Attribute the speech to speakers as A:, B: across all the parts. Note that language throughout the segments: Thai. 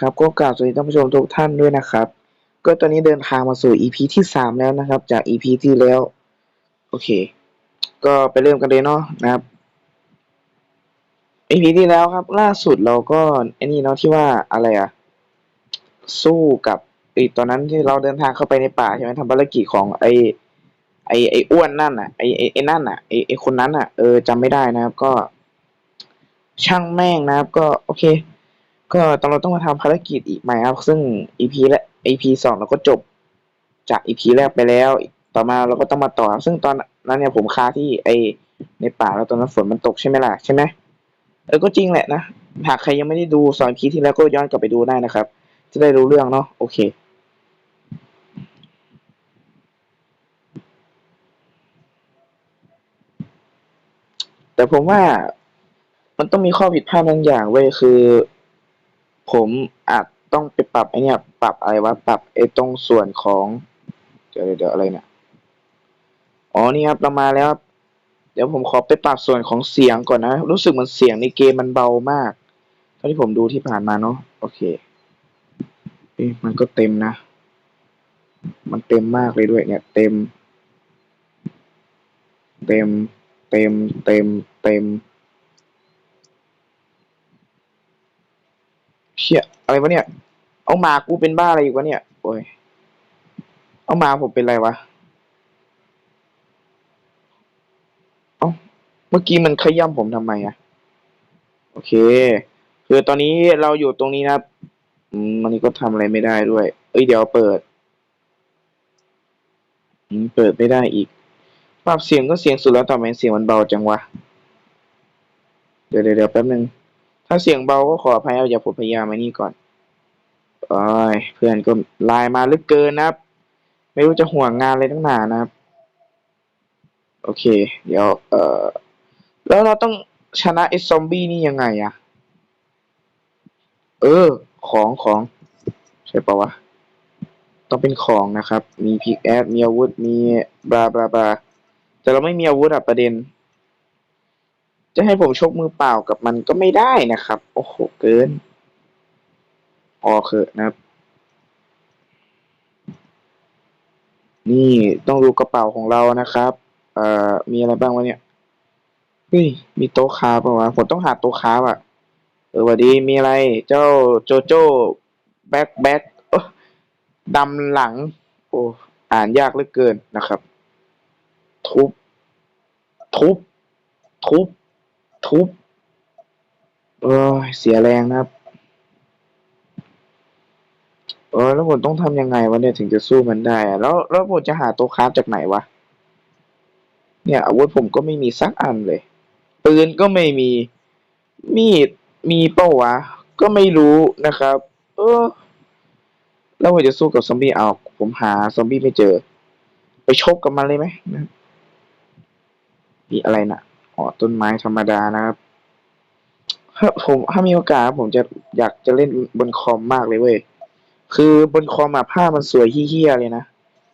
A: ครับก็กราบสวัสดีท่านผู้ชมทุกท่านด้วยนะครับ ก็ตอนนี้เดินทางมาสู่ EP ที่สามแล้วนะครับ จาก EP ที่แล้ว โอเค ก็ไปเริ่มกันเลยเนาะนะครับ EP ที่แล้วครับ ล่าสุดเราก็ไอ้นี่เนาะที่ว่าอะไรอะสู้กับไอ้ตอนนั้นที่เราเดินทางเข้าไปในป่าใช่ไหมทำภารกิจของไอ้ไอ้ไอ้อ้วนนั่นอะไอ้ไอ้ไอ้นั่นอะไอ้ไอ้คนนั้นอะเออจำไม่ได้นะครับ ก็ ช่างแม่งนะครับ ก็โอเค ก็ตอนเราต้องมาทำภารกิจอีกใหม่ครับ ซึ่ง EP และ EP สองเราก็จบจาก EP แรกไปแล้ว ต่อมาเราก็ต้องมาต่อ ซึ่งตอนนั้นเนี่ยผมคาที่ไอในป่าแล้วตอนนั้นฝนมันตกใช่ไหมล่ะใช่ไหมเออก็จริงแหละนะ หากใครยังไม่ได้ดูสอน EP ที่แล้วก็ย้อนกลับไปดูได้นะครับ จะได้รู้เรื่องเนาะโอเคแต่ผมว่ามันต้องมีข้อผิดพลาดบางอย่างเว้ยคือ ผมอาจต้องไปปรับไอเนี่ยปรับอะไรวะปรับไอตรงส่วนของเดี๋ยวเดี๋ยวอะไรเนี่ยอ๋อนี่ครับเรามาแล้วครับเดี๋ยวผมขอไปปรับส่วนของเสียงก่อนนะ รู้สึกเหมือนเสียงในเกมมันเบามากเท่าที่ผมดูที่ผ่านมาเนาะโอเคเอ๊ะมันก็เต็มนะ มันเต็มมากเลยด้วยเนี่ย เต็ม เต็ม เต็ม เต็ม เต็ม เชี่ยอะไรวะเนี่ย เอาหมากูเป็นบ้าอะไรอยู่วะเนี่ย โอ้ย เอาหมาผมเป็นไรวะ เอ้าเมื่อกี้มันขย้ำผมทำไมอะโอเค คือตอนนี้เราอยู่ตรงนี้นะอืมวันนี้ก็ทำอะไรไม่ได้ด้วย เอ้ยเดี๋ยวเปิด อืมเปิดไม่ได้อีก ปรับเสียงก็เสียงสุดแล้วแต่ทำไมเสียงมันเบาจังวะ เดี๋ยวเดี๋ยวเดี๋ยวแป๊บนึง ถ้าเสียงเบาก็ขออภัยเอาอย่าผมพยายามไอ้นี่ก่อนโอ้ยเพื่อนก็ไลน์มาลึกเกินนะครับ ไม่รู้จะห่วงงานอะไรตั้งนานนะครับ โอเค เดี๋ยว เออแล้วเราต้องชนะไอ้ซอมบี้นี่ยังไงอะเออ ของของ ใช่ปะวะ ต้องเป็นของนะครับ มีพิกแอดมีอาวุธ มีบลาบลาบลาแต่เราไม่มีอาวุธอะประเด็น จะให้ผมชกมือเปล่ากับมันก็ไม่ได้นะครับ โอ้โห เกินพอเถอะนะครับ นี่ต้องดูกระเป๋าของเรานะครับ เอ่อ มีอะไรบ้างวะเนี่ย เฮ้ย มีโต๊ะค้าปะวะ ผมต้องหาโต๊ะค้าอะ เออวัสดี มีอะไร เจ้าโจโจ้แบ็คแบ็คดำหลัง โอ้ อ่านยากเหลือเกินนะครับ ทุบ ทุบ ทุบ ทุบเออเสียแรงนะครับ เออ แล้วผมต้องทำยังไงวะเนี่ยถึงจะสู้มันได้อะแล้วแล้วผมจะหาตัวคราฟจากไหนวะ เนี่ย อาวุธผมก็ไม่มีสักอันเลย ปืนก็ไม่มี มีดมีเป้าวะ ก็ไม่รู้นะครับ เออ แล้วผมจะสู้กับซอมบี้เอาผมหาซอมบี้ไม่เจอ ไปชกกับมันเลยไหมนะมีอะไรนะ อ๋อต้นไม้ธรรมดานะครับถ้าผมถ้ามีโอกาสผมจะอยากจะเล่นบนคอมมากเลยเว้ย คือบนคอมอะภาพมันสวยเฮี้ยๆเลยนะ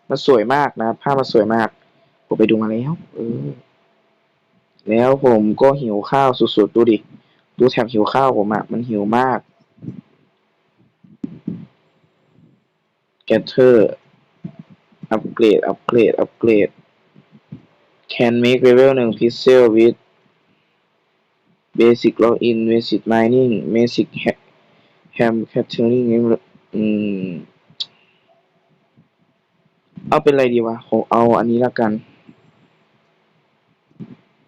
A: มันสวยมากนะภาพมันสวยมาก ผมไปดูมาแล้ว เออ แล้วผมก็หิวข้าวสุดๆ ดูดิ ดูแถบหิวข้าวผมอะมันหิวมาก แกเทอร์ อัปเกรด อัปเกรด อัปเกรด can make level หนึ่ง pixel with basic login basic mining basic ha- ham catering อืมเอาเป็นอะไรดีวะผมเอาอันนี้ละกัน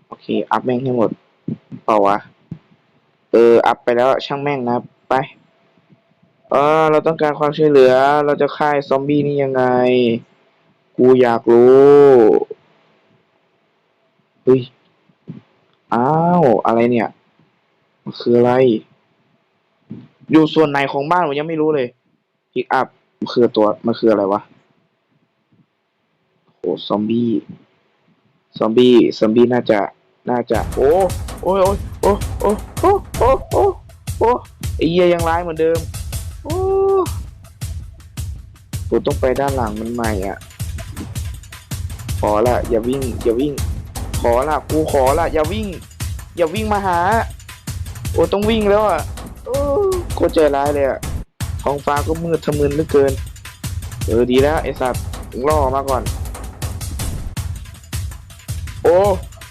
A: โอเค อัพแม่งให้หมดเปล่าวะ เออ อัพไปแล้วช่างแม่งนะ ไปเออเราต้องการความช่วยเหลือ เราจะฆ่าซอมบี้นี่ยังไง กูอยากรู้ ฮ้ย อ้าว อะไรเนี่ยมันคืออะไร อยู่ส่วนไหนของบ้านผมยังไม่รู้เลยพิกอัพมันคือตัว มันคืออะไรวะโอ้ซอมบี้ ซอมบี้ ซอมบี้น่าจะ น่าจะ โอ้ โอ้ยโอ้ยโอ้โอ้โอ้โอ้โอ้ไอ้เหี้ยยังร้ายเหมือนเดิม โอ้กูต้องไปด้านหลังมันใหม่อะขอละอย่าวิ่ง อย่าวิ่ง ขอละกูขอละอย่าวิ่ง อย่าวิ่งมาหา โอ้ต้องวิ่งแล้วอะโอ้โคตรใจร้ายเลยอะท้องฟ้าก็มืดทะมึนเหลือเกิน เออดีแล้วไอสัตว์มึงล่อมาก่อน โอ้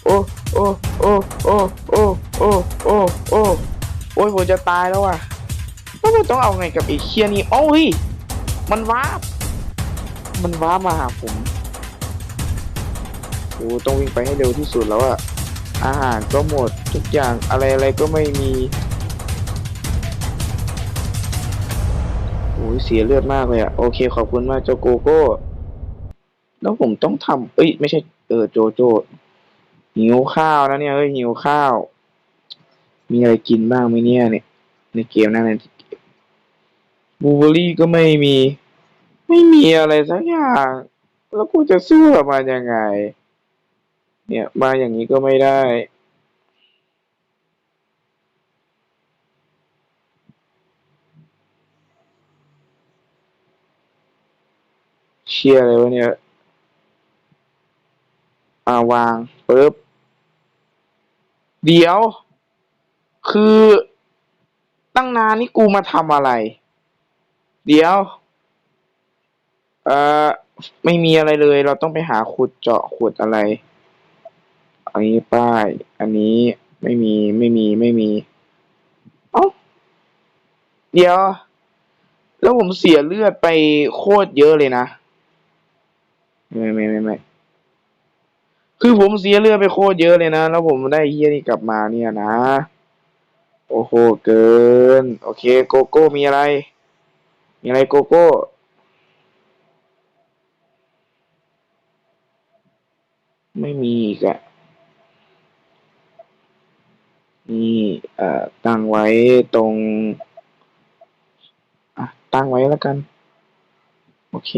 A: โอ้โอ้โอ้โอ้โอ้โอ้โอ้โอ้โอ้ยผมจะตายแล้วว่ะแล้วผมต้องเอาไงกับไอ้เคียนี่โอ้ยมันว้าบมันว้าบมาหาผม โอ้ต้องวิ่งไปให้เร็วที่สุดแล้วอะอาหารก็หมดทุกอย่างอะไรอะไรก็ไม่มีโอ้ยเสียเลือดมากเลยอะโอเค ขอบคุณมากเจ้าโกโก้ แล้วผมต้องทำเอ้ยไม่ใช่เออโจโจหิวข้าวนะเนี่ยเอ้ยหิวข้าว มีอะไรกินบ้างไหมเนี่ยเนี่ยในเกมนั่นในบูเบอรี่ก็ไม่มี ไม่มีอะไรสักอย่าง แล้วกูจะสู้กับมันยังไง เนี่ย มาอย่างนี้ก็ไม่ได้ เชียอะไรวะเนี่ยอาวางปึ๊บ เดี๋ยว คือตั้งนานนี่กูมาทำอะไร เดี๋ยว เอ่อ ไม่มีอะไรเลย เราต้องไปหาขุดเจาะขุดอะไร อันนี้ป้าย อันนี้ไม่มีไม่มีไม่มี เอ้า เดี๋ยว แล้วผมเสียเลือดไปโคตรเยอะเลยนะ ไม่ไม่ไม่ไม่คือผมเสียเลือดไปโคตรเยอะเลยนะ แล้วผมได้เฮียนี่กลับมาเนี่ยนะ โอ้โห เกิน โอเค โกโก้ มีอะไร มีอะไรโกโก้ไม่มีอีกอะ นี่เอ่อตั้งไว้ตรงอะตั้งไว้แล้วกัน โอเค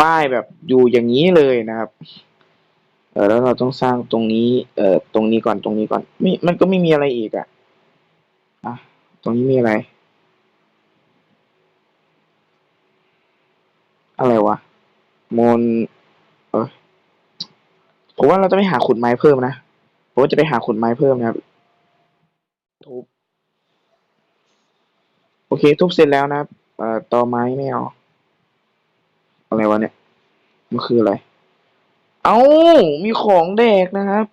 A: ป้ายแบบอยู่อย่างนี้เลยนะครับ เออแล้วเราต้องสร้างตรงนี้ เอ่อตรงนี้ก่อนตรงนี้ก่อนไม่มันก็ไม่มีอะไรอีกอะอะตรงนี้มีอะไร อะไรวะมนเออผมว่าเราจะไปหาขุดไม้เพิ่มนะ ผมว่าจะไปหาขุดไม้เพิ่มนะครับ ทุบ โอเค ทุบเสร็จแล้วนะครับเอ่อตอไม้ไม่เอาอะไรวะเนี่ย มันคืออะไร เอ้า มีของแดกนะครับ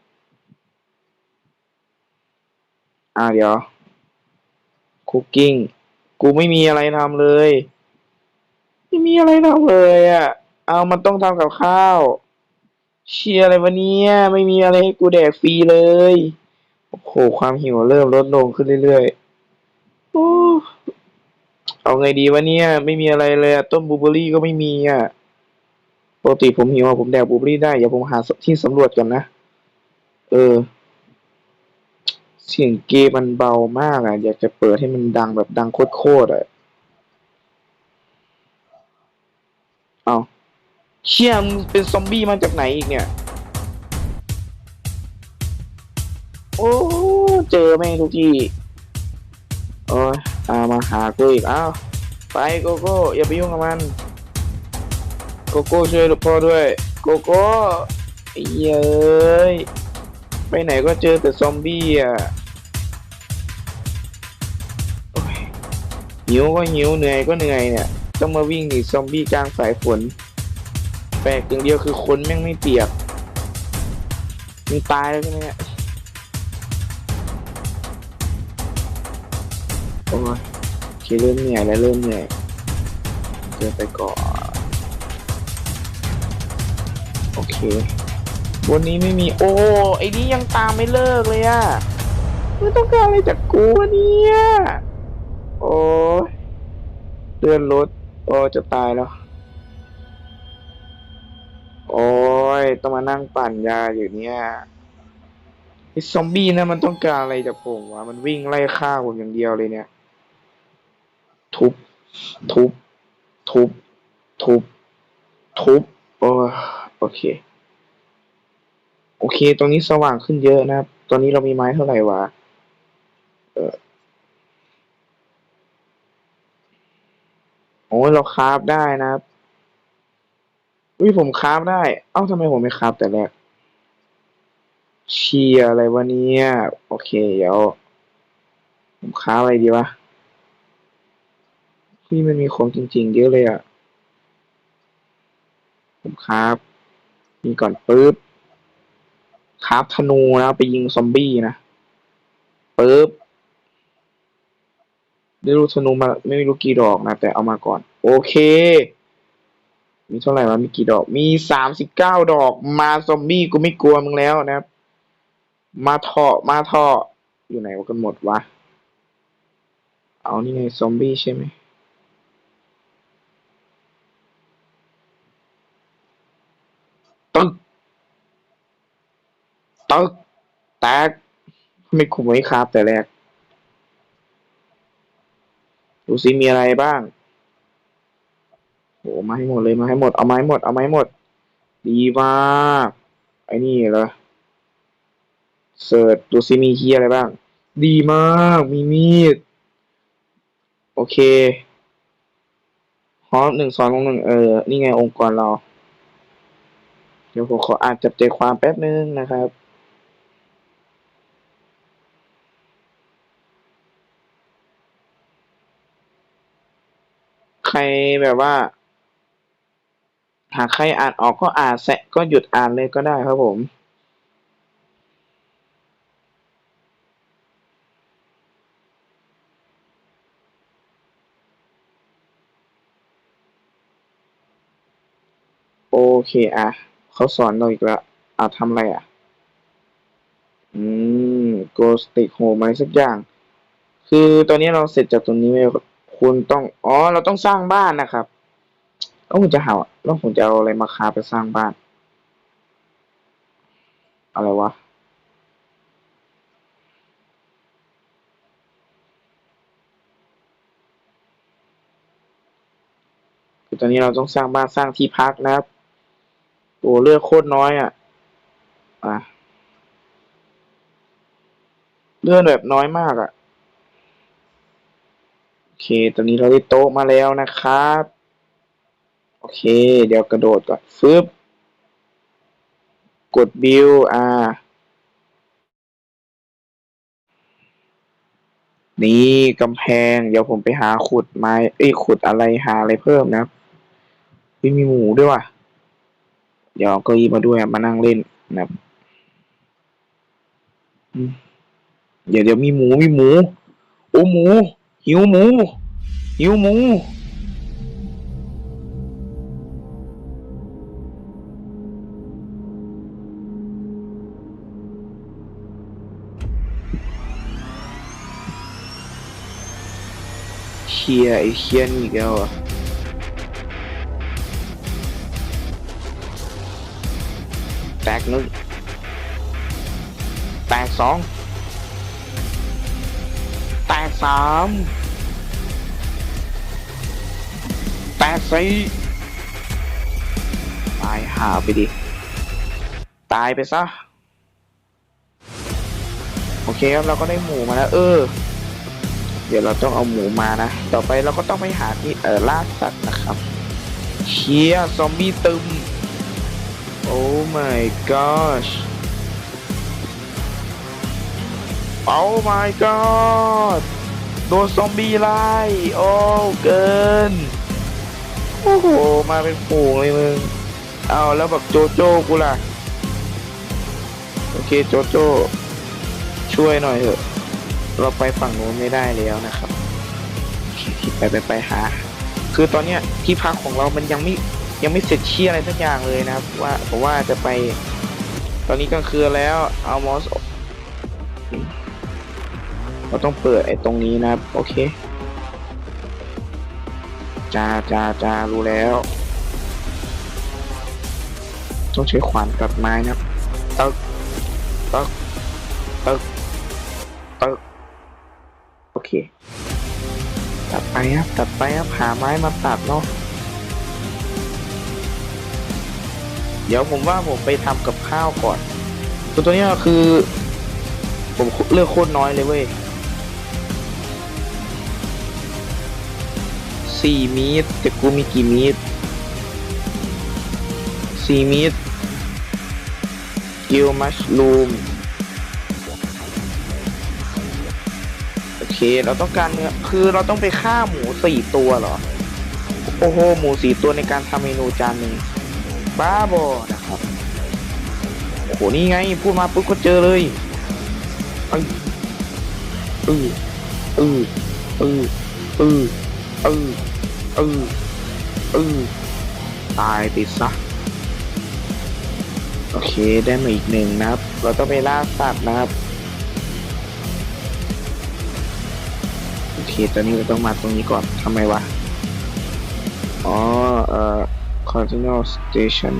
A: อ่าเดี๋ยว คุกกิ้ง กูไม่มีอะไรทำเลย ไม่มีอะไรทำเลยอะ่ะ เอามันต้องทำกับข้าว เชียอะไรวะเนี่ยไม่มีอะไรให้กูแดกฟรีเลย โอ้โห ความหิวเริ่มลดลงขึ้นเรื่อยๆโอ้เอาไงดีวะเนี่ย ไม่มีอะไรเลยต้นบูเบอรี่ก็ไม่มีอะปกติผมหิวผมแดกบูเบอรี่ได้เดี๋ยวผมหาที่สำรวจก่อนนะ เออ เสียงเกมมันเบามากอะ อยากจะเปิดให้มันดังแบบดังโคตรๆอะ เอา เชี่ยมงเป็นซอมบี้มาจากไหนอีกเนี่ย โอ้เจอแม่งทุกที่โอ้ยอามาหากูอีกอ้าวไปโกโก้อย่าไปยุ่งกับมัน โกโก้ช่วยลูกพ่อด้วย โกโก้เยเอ้ยไปไหนก็เจอแต่ซอมบี้อะโอ้ยหิวก็หิวเหนื่อยก็เหนื่อยเนี่ย ต้องมาวิ่งหนีซอมบี้กลางสายฝน แปลกอย่างเดียวคือคนแม่งไม่เปียกมึงตายแล้วใช่ไหมเนี่ยโอ้ยเคเริ่มเหนื่อยแล้วเริ่มเหนื่อยเดินไปก่อน โอเค วันนี้ไม่มี โอ้ไอ้นี่ยังตามไม่เลิกเลยอะไม่ต้องการอะไรจากกูเนี่ย โอ้ยเลื่อนรถ โอ้จะตายแล้ว ต้องมานั่งปั่นยาอยู่เนี่ยไอ้ซอมบี้นะมันต้องการอะไรจากผมวะมันวิ่งไล่ฆ่าผมอย่างเดียวเลยเนี่ย ทุบ ทุบ ทุบ ทุบ ทุบโอ้โอเค โอเค ตรงนี้สว่างขึ้นเยอะนะครับ ตอนนี้เรามีไม้เท่าไหร่วะ เออโอ้เราคราฟได้นะครับ อุ้ยผมคราฟได้ เอ้าทำไมผมไม่คราฟแต่แรก เชียอะไรวะเนี่ย โอเค เดี๋ยว ผมคราฟอะไรดีวะพี่มันมีของจริง ๆ เยอะเลยอะ ผมครับมีก่อนปึ๊บครับธนูนะไปยิงซอมบี้นะปึ๊บไม่รู้ธนูมาไม่รู้กี่ดอกนะ แต่เอามาก่อน โอเค มีเท่าไหร่วะมีกี่ดอก มีสามสิบเก้าดอก มาซอมบี้กูไม่กลัวมึงแล้วนะครับ มาเถาะมาเถาะอยู่ไหนวะกันหมดวะ เอานี่ไงซอมบี้ใช่ไหมตึกตึกแตกไม่คุมไว้ครับแต่แรก ดูซิมีอะไรบ้าง โหมาให้หมดเลยมาให้หมดเอาไม้หมดเอาไม้หมด ดีมากไอ้นี่เหรอเสิร์ชดูซิมีเฮียอะไรบ้าง ดีมากมีมีด โอเคฮอหนึ่งสองลงหนึ่งเออ นี่ไงองค์กรเรา เดี๋ยวผมขออ่านจับใจความแป๊บนึงนะครับใครแบบว่า หากใครอ่านออกก็อ่านแสะก็หยุดอ่านเลยก็ได้ครับผมโอเคอะเขาสอนเราอีกแล้วอะทำอะไรอะ อืม go stick home อะไรสักอย่าง คือตอนนี้เราเสร็จจากตรงนี้แล้วคุณต้อง อ๋อ เราต้องสร้างบ้านนะครับ แล้วผมจะหาแล้วผมจะเอาอะไรมาคาไปสร้างบ้าน อะไรวะคือตอนนี้เราต้องสร้างบ้านสร้างที่พักนะครับโอ้เลือกโคตรน้อยอะ อะเลื่อนแบบน้อยมากอะ โอเค ตอนนี้เราได้โต๊ะมาแล้วนะครับ เค เดี๋ยวกระโดดก่อนฟึบกดบิวอ่านี่กำแพง เดี๋ยวผมไปหาขุดไม้เอ้ยขุดอะไรหาอะไรเพิ่มนะครับพี่มีหมูด้วยว่ะ เดี๋ยวเอาเก็ยีมาด้วยมานั่งเล่นนะครับเดี๋ยวเดี๋ยวมีหมูมีหมู โอ้หมู หิวหมู หิวหมู เชียไอ้เชียนี่อีกแล้วเหรอะแตกหนึ่งแตกสองแตกสามแตกสี่ตายหาไปดิ ตายไปซะ โอเคครับ เราก็ได้หมูมาแล้ว เออ เดี๋ยวเราต้องเอาหมูมานะ ต่อไปเราก็ต้องไปหาที่เออล่าสัตว์นะครับเชียซอมบี้ตึม โอ้ my gosh โอ้ my god โดนซอมบี้ไล่โอ้เกิน โอ้โห มาเป็นฝูงเลยมึง เอาแล้วแบบโจโจ้กูล่ะ โอเคโจโจ้ช่วยหน่อยเถอะ เราไปฝั่งโน้นไม่ได้แล้วนะครับไปไปไปหา คือตอนเนี้ยที่พักของเรามันยังไม่ยังไม่เสร็จเชี่ยอะไรสักอย่างเลยนะครับ ว่าผมว่าจะไป ตอนนี้กลางคืนแล้วเอามอสเราต้องเปิดไอ้ตรงนี้นะครับ โอเคจ้าจ้าจ้ารู้แล้ว ต้องใช้ขวานตัดไม้นะครับตึกตึกตึกตึก เค ตัดไปครับ ตัดไปครับหาไม้มาตัดเนาะ เดี๋ยวผมว่าผมไปทำกับข้าวก่อนคือตัวเนี้ยคือ ผมเลือกโคตรน้อยเลยเว้ยสี่มีดแต่กูมีกี่มีดสี่มีดกิลมัชลูม เคเค เราต้องการเนื้อคือเราต้องไปฆ่าหมูสี่ตัวเหรอ โอ้โห หมูสี่ตัวในการทำเมนูจานหนึ่งบ้าบอนะครับ โอ้โห นี่ไง พูดมาปุ๊บก็เจอเลยเอ้ยเออเออเออเออเออเออเออตายติดซะโอเค ได้มาอีกหนึ่งนะครับ เราต้องไปล่าสัตว์นะครับ ตอนนี้เราต้องมาตรงนี้ก่อนทำไมวะ อ๋อ เอ่อ Continental Station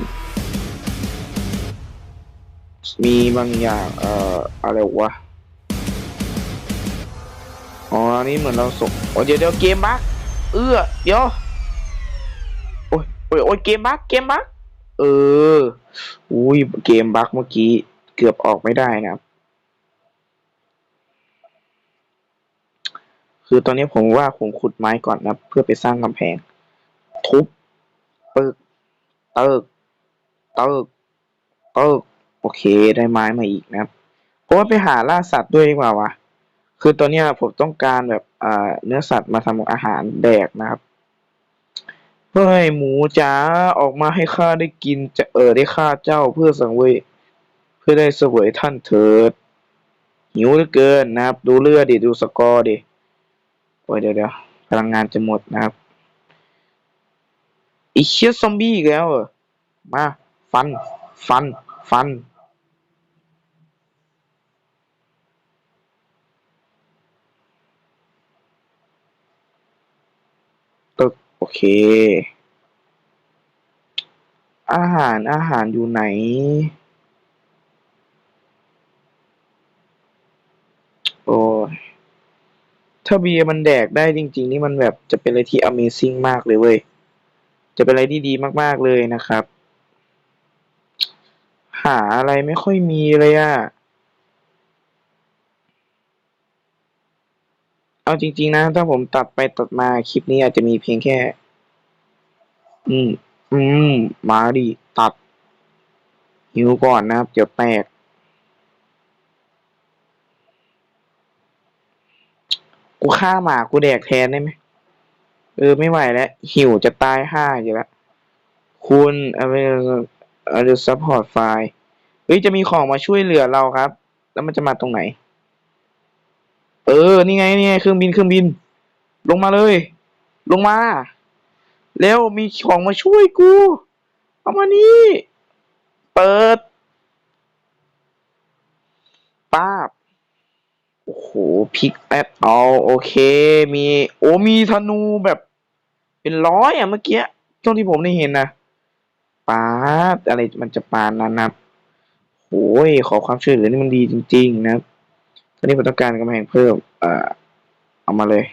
A: มีบางอย่าง เอ่อ อะไรวะ อ๋อ นี่เหมือนเราส่งโอ้เดี๋ยวเดี๋ยวเกมบั๊กเอื้อเดี๋ยว โอ้ยโอ้ยโอ้ยเกมบั๊กเกมบั๊กเออ อุ้ย เกมบั๊กเมื่อกี้ เกือบออกไม่ได้นะครับ คือตอนนี้ผมว่าผมขุดไม้ก่อนนะเพื่อไปสร้างกำแพง ทุบปึกเติกเติกเติกโอเคได้ไม้มาอีกนะครับเพราะว่าไปหาล่าสัตว์ด้วยดีกว่าวะคือตอนนี้ผมต้องการแบบเนื้อสัตว์มาทำอาหารแดกนะครับเฮ้ยหมูจ๋าออกมาให้ข้าได้กินจะเออได้ฆ่าเจ้าเพื่อสังเวยเพื่อได้เสวยท่านเถิดหิวเหลือเกินนะครับ ดูเลือดดิ ดูสกอร์ดิ โอ้ยเดี๋ยวเดี๋ยวพลังงานจะหมดนะครับอีเชียซอมบี้อีกแล้วเหรอมาฟัน ฟัน ฟัน ตึก โอเค อาหารอาหารอยู่ไหน โอ้ย ถ้าเบียร์มันแดกได้จริง ๆ นี่มันแบบจะเป็นอะไรที่ Amazing มากเลยเว้ย จะเป็นอะไรที่ดีมากๆเลยนะครับ หาอะไรไม่ค่อยมีเลยอะเอาจริง ๆ นะ ถ้าผมตัดไปตัดมาคลิปนี้อาจจะมีเพียงแค่ อืม อืม มาดิ ตัดหิวก่อนนะครับ เดี๋ยวแตก กูฆ่าหมากูแดกแทนได้ไหมเออไม่ไหวแล้วหิวจะตายห่าอยู่แล้วคุณเอาไปเอาดูซัพพอร์ตไฟล์เฮ้ยจะมีของมาช่วยเหลือเราครับ แล้วมันจะมาตรงไหน เออ นี่ไงนี่ไงเครื่องบินเครื่องบิน ลงมาเลย ลงมา แล้วมีของมาช่วยกู เอามานี่ เปิด ป้าบ โหพิกแอดเอาโอเค มีโอ้มีธนูแบบ เป็นร้อยอะเมื่อกี้ช่วงที่ผมได้เห็นนะปาดอะไรมันจะปานนั้นนะโอ้ยขอความช่วยเหลือนี่มันดีจริง ๆ นะครับตอนนี้ผมต้องการกำแพงเพิ่มเอ่อเอามาเลย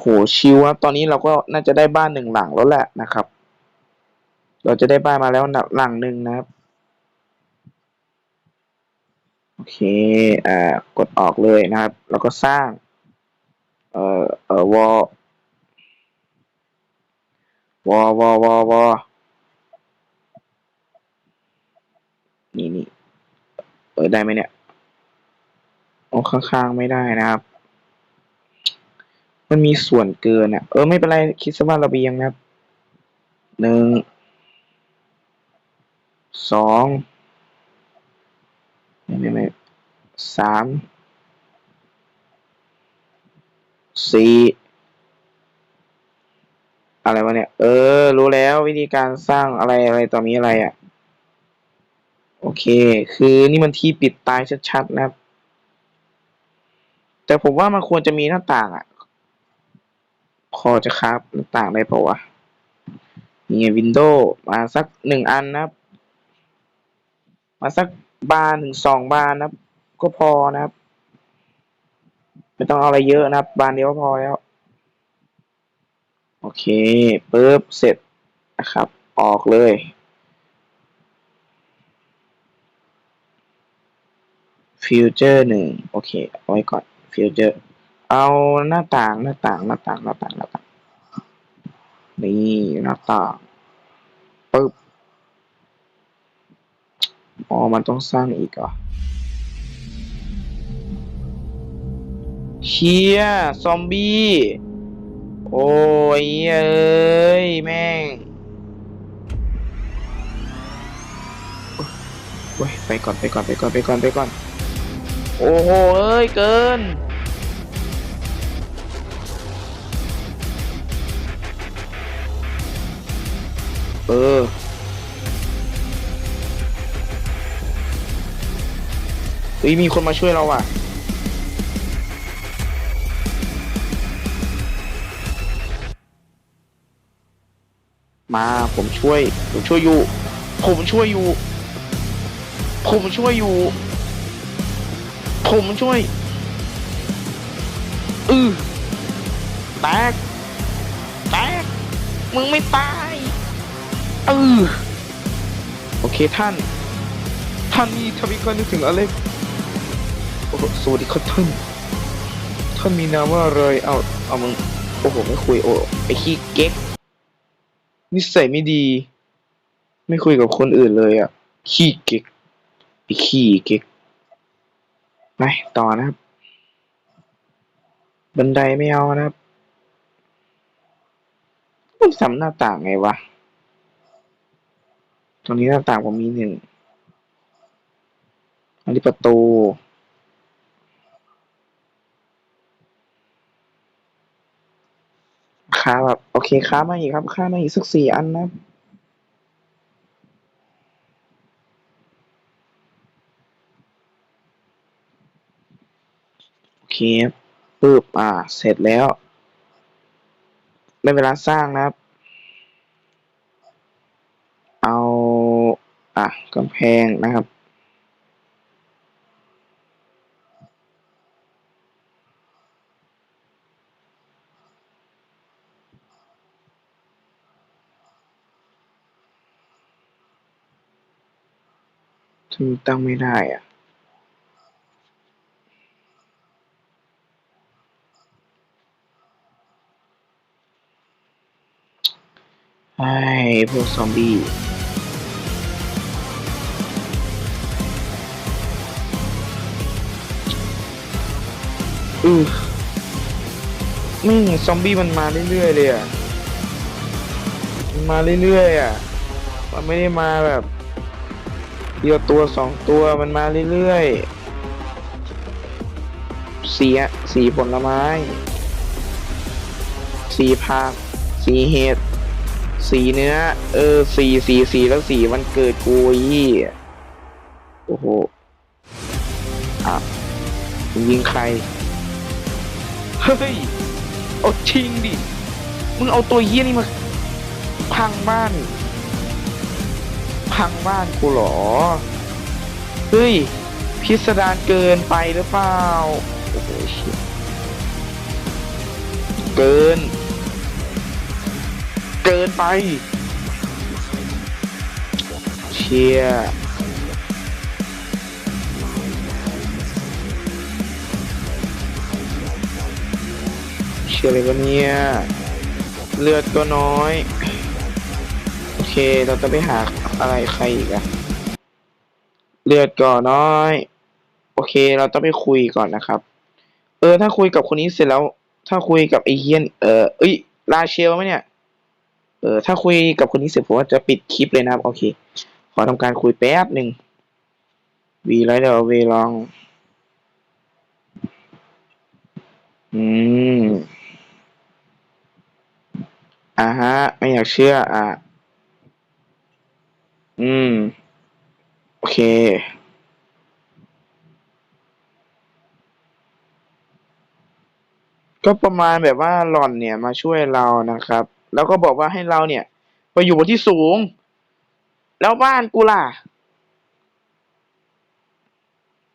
A: โหชิวครับตอนนี้เราก็น่าจะได้บ้านหนึ่งหลังแล้วแหละนะครับ เราจะได้บ้านมาแล้วหลังหนึ่งนะครับ โอเคอ่ากดออกเลยนะครับ แล้วก็สร้าง เอ่อ เอ่อ วอวอวอวอวอนี่นี่เปิดได้ไหมเนี่ยโอ้ข้างๆไม่ได้นะครับ มันมีส่วนเกินอะ เออ ไม่เป็นไร คิดซะว่าเราเบียงนะครับหนึ่งสอง ไม่ไม่สามสี่อะไรวะเนี่ย เออ รู้แล้ววิธีการสร้างอะไรอะไรต่อมีอะไรอะ่ะ โอเค คือนี่มันที่ปิดตายชัดๆนะครับ แต่ผมว่ามันควรจะมีหน้าต่างอะ่ะ พอจะครับหน้าต่างได้ปล่าวะนี่วินโดว์มาสักหนึ่งอันนะครับ มาสัก บานถึงสองบานนะครับ ก็พอนะครับ ไม่ต้องเอาอะไรเยอะนะครับ บานเดียวก็พอแล้ว โอเคปุ๊บเสร็จนะครับ ออกเลยฟิวเจอร์หนึ่งโอเคเอาไว้ก่อนฟิวเจอร์เอาหน้าต่างหน้าต่างหน้าต่างหน้าต่างหน้าต่างนี่หน้าต่างปึ๊บ อ๋อ มันต้องสร้างอีกอะเฮียซอมบี้ โอ้ยเอ้ย แม่งเว้ยไปก่อนไปก่อนไปก่อนไปก่อนไปก่อน โอ้โห เอ้ย เกินเออ เฮ้ยมีคนมาช่วยเราอะ มาผมช่วย ผมช่วยอยู่ ผมช่วยอยู่ ผมช่วยอยู่ ผมช่วย อือแตกแตกมึงไม่ตายเออโอเคท่าน ท่านนี่ทวีก็นึกถึงอะไร สวัสดีครับท่านท่านมีนามว่าอะไรเอาเอามึงโอ้โหไม่คุยโอ้ไอขี้เก๊กนิสัยไม่ดี ไม่คุยกับคนอื่นเลยอะ ขี้เก๊กไอขี้เก๊กไปต่อนะครับ บันไดไม่เอานะครับมันสำหน้าต่างไงวะตรงนี้หน้าต่างผมมีหนึ่ง อันนี้ประตู ค้าแบบโอเคค้ามาอีกครับค้ามาอีกสักสี่อันนะโอเคปึ๊บอ่า เสร็จแล้วได้เวลาสร้างนะครับ เอา อะกำแพงนะครับ ทำไมตั้งไม่ได้อะไอ้พวกซอมบี้อือไม่ซอมบี้มันมาเรื่อยๆเลยอะ มันมาเรื่อยๆอะ มันไม่ได้มาแบบ เดียวตัวสองตัวมันมาเรื่อยๆ สีสีผลไม้ สีผัก สีเห็ด สีเนื้อ เออ สีสีสีแล้วสีมันเกิดกูยี่โอ้โห อะมึงยิงใคร เฮ้ย เอาจริงดิ มึงเอาตัวเยี่ยนี่มาพังบ้าน พังบ้านกูเหรอ เฮ้ย พิสดารเกินไปหรือเปล่า โอ้โหเชี่ยเกิน เกินไป เชียเชียอะไรวะเนี่ย เลือดก็น้อย โอเค เราจะไปหา อะไรใครอีกอะเลือดก็น้อย โอเค เราต้องไปคุยก่อนนะครับ เออ ถ้าคุยกับคนนี้เสร็จแล้ว ถ้าคุยกับไอเฮียนเออเอ้ยลาเชลไหมเนี่ย เออ ถ้าคุยกับคนนี้เสร็จผมว่าจะปิดคลิปเลยนะครับ โอเค ขอทำการคุยแป๊บหนึ่งวีไรเดอร์เวลอง อืมอ่าฮะ ไม่อยากเชื่อ อะ อืม โอเค ก็ประมาณแบบว่าหล่อนเนี่ยมาช่วยเรานะครับ แล้วก็บอกว่าให้เราเนี่ย ไปอยู่บนที่สูง แล้วบ้านกูล่ะ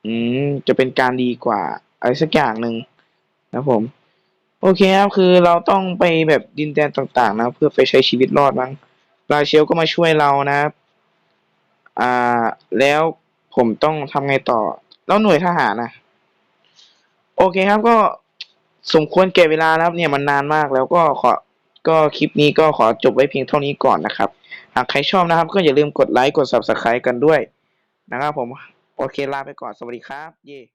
A: อืม จะเป็นการดีกว่า อะไรสักอย่างหนึ่งนะผม โอเคครับคือเราต้องไปแบบดินแดนต่าง ๆ นะ เพื่อไปใช้ชีวิตรอดมั้งราเชลก็มาช่วยเรานะครับ อ่า แล้วผมต้องทำไงต่อ แล้วหน่วยทหารนะโอเคครับก็สมควรแก่เวลาแล้วครับเนี่ยมันนานมากแล้วก็ขอก็คลิปนี้ก็ขอจบไว้เพียงเท่านี้ก่อนนะครับ หากใครชอบนะครับ ก็อย่าลืมกดไลค์กด subscribe กันด้วยนะครับผม โอเคลาไปก่อนสวัสดีครับ เย่